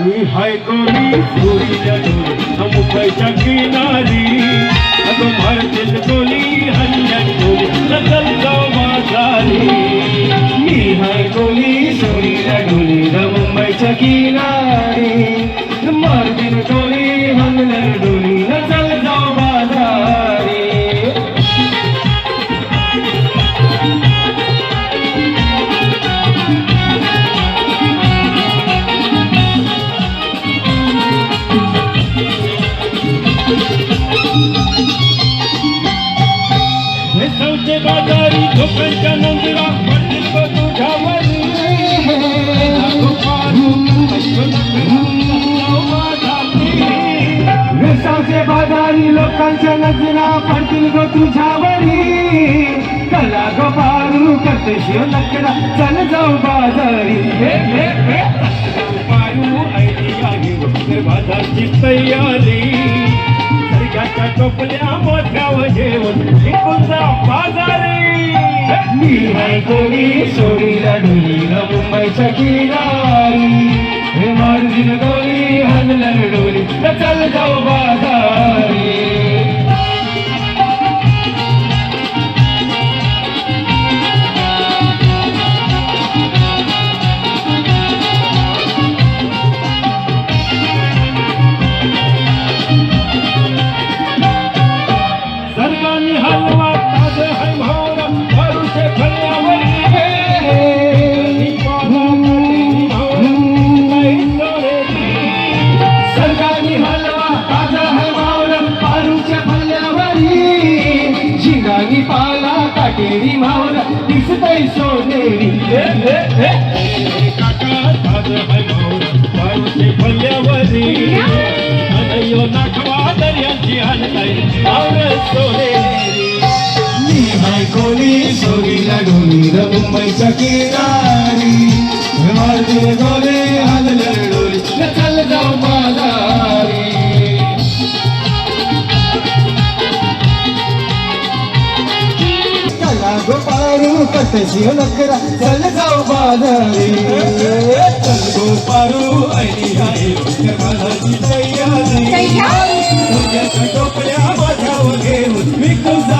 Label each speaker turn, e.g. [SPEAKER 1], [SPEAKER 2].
[SPEAKER 1] मी हाय कोणी चोरीच्या डोली मुंबईच्या किनारी अगं मारतील गोली
[SPEAKER 2] मिसळचे बाजारी
[SPEAKER 1] धोक्यांच्या नंदिरा पडतील तुझ्या तुझ्यावरी लागो
[SPEAKER 2] बाजारी लोकांच्या नजरा पडतील गो तुझ्यावरी कला गो पारू करते शिव नकरा चल जाऊ बाजारी।
[SPEAKER 1] पारू ऐली बाजारची तयारी। सरकारच्या टोपल्या मोठ्या जेवण शिकून बाजारी?
[SPEAKER 2] मी हाय सोडीला डोली मुंबईच्या किनारी. हे डोली हनलन डोली न चल जाऊ बाजारी. पाला काटेरी मावर दिसतय सोनेरी। हे, हे, हे.
[SPEAKER 1] काका ताज है भावना भरुसे फळ्यावरी अनयो नाखवा दर्याची हलताय आवड सोनेरी
[SPEAKER 2] मुंबईच्या किनारी मारती डोले हलल डोली न चल जाऊ बाजारी चला गो पारू कटशी नकरा चल जाऊ बाजारी.
[SPEAKER 1] चल गो पारू ऐली आहे बाजारची तयारी. तुझ्या टोपल्या माझ्यावर घेऊन विकून जा. बाजारी
[SPEAKER 2] मी हाय